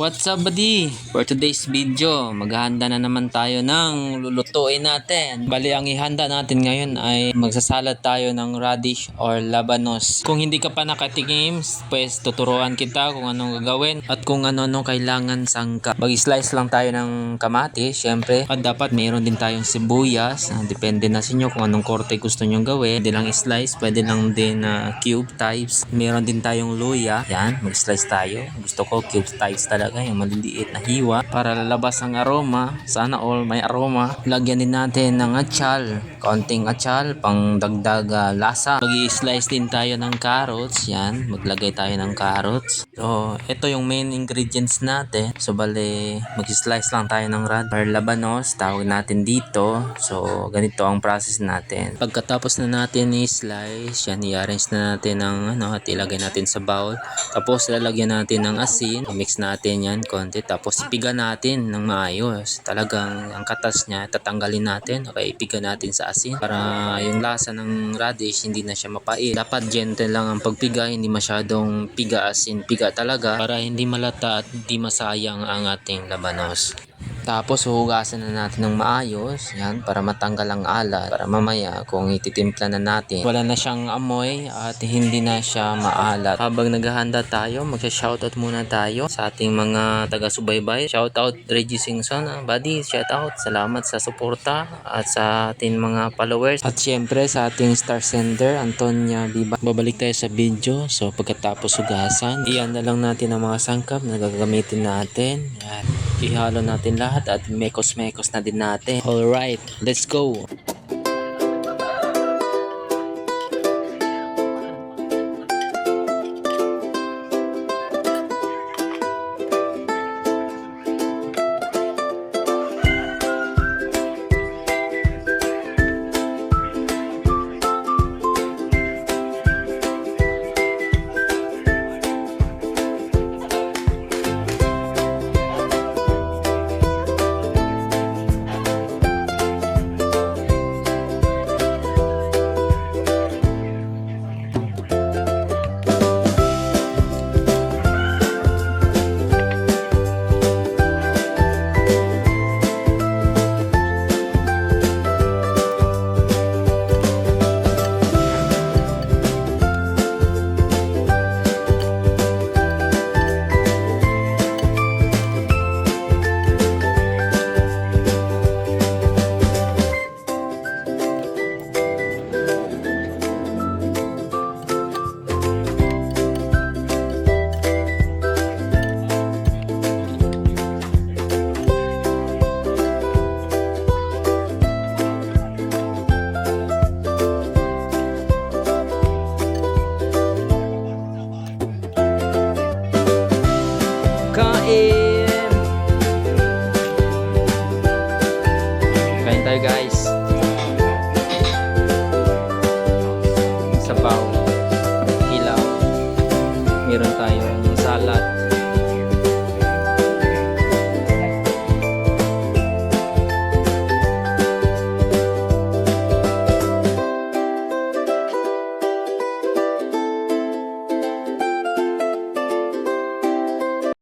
What's up buddy? For today's video, maghahanda na naman tayo ng lulutuin natin. Bali, ang ihanda natin ngayon ay magsasalad tayo ng radish or labanos. Kung hindi ka pa nakatingin, pues tuturuan kita kung anong gagawin at kung ano-ano kailangan sangka. Mag-slice lang tayo ng kamatis, syempre. At dapat mayroon din tayong sibuyas. Ah, depende na sa inyo kung anong korte gusto nyo gawin. Pwede lang slice, pwede lang din na cube types. Meron din tayong luya. Yan, mag-slice tayo. Gusto ko cube types talaga, yung maliliit na hiwa para lalabas ang aroma. Sana all may aroma. Lagyan din natin ng atsal. Konting atsal, pang dagdag ah, lasa. Mag-slice din tayo ng carrots. Yan, maglagay tayo ng carrots. So, ito yung main ingredients natin. So, bale, mag-slice lang tayo ng rad or labanos. Tawag natin dito. So, ganito ang process natin. Pagkatapos na natin i-slice, yan, i-arrange na natin ng ano, at ilagay natin sa bowl. Tapos, lalagyan natin ng asin. Mix natin yan konti. Tapos, ipiga natin ng maayos. Talagang, ang katas niya, tatanggalin natin. Okay, ipiga natin sa asin. Para yung lasa ng radish, hindi na siya mapait. Dapat gentle lang ang pagpiga, hindi masyadong piga asin. Piga talaga para hindi malata at hindi masayang ang ating labanos. Tapos huhugasan na natin ng maayos, yan, para matanggal ang alat. Para mamaya kung ititimpla na natin, wala na siyang amoy at hindi na siya maalat. Habang naghahanda tayo, magsha-shoutout muna tayo sa ating mga taga-subaybay. Shoutout Reggie Singson, ah, buddy, shoutout. Salamat sa suporta at sa ating mga followers. At syempre sa ating star sender, Antonia Biba. Babalik tayo sa video. So pagkatapos hugasan, iyan na lang natin ang mga sangkap na gagamitin natin. Yan. Ihalo natin lahat at mekos-mekos na din natin. Alright, let's go!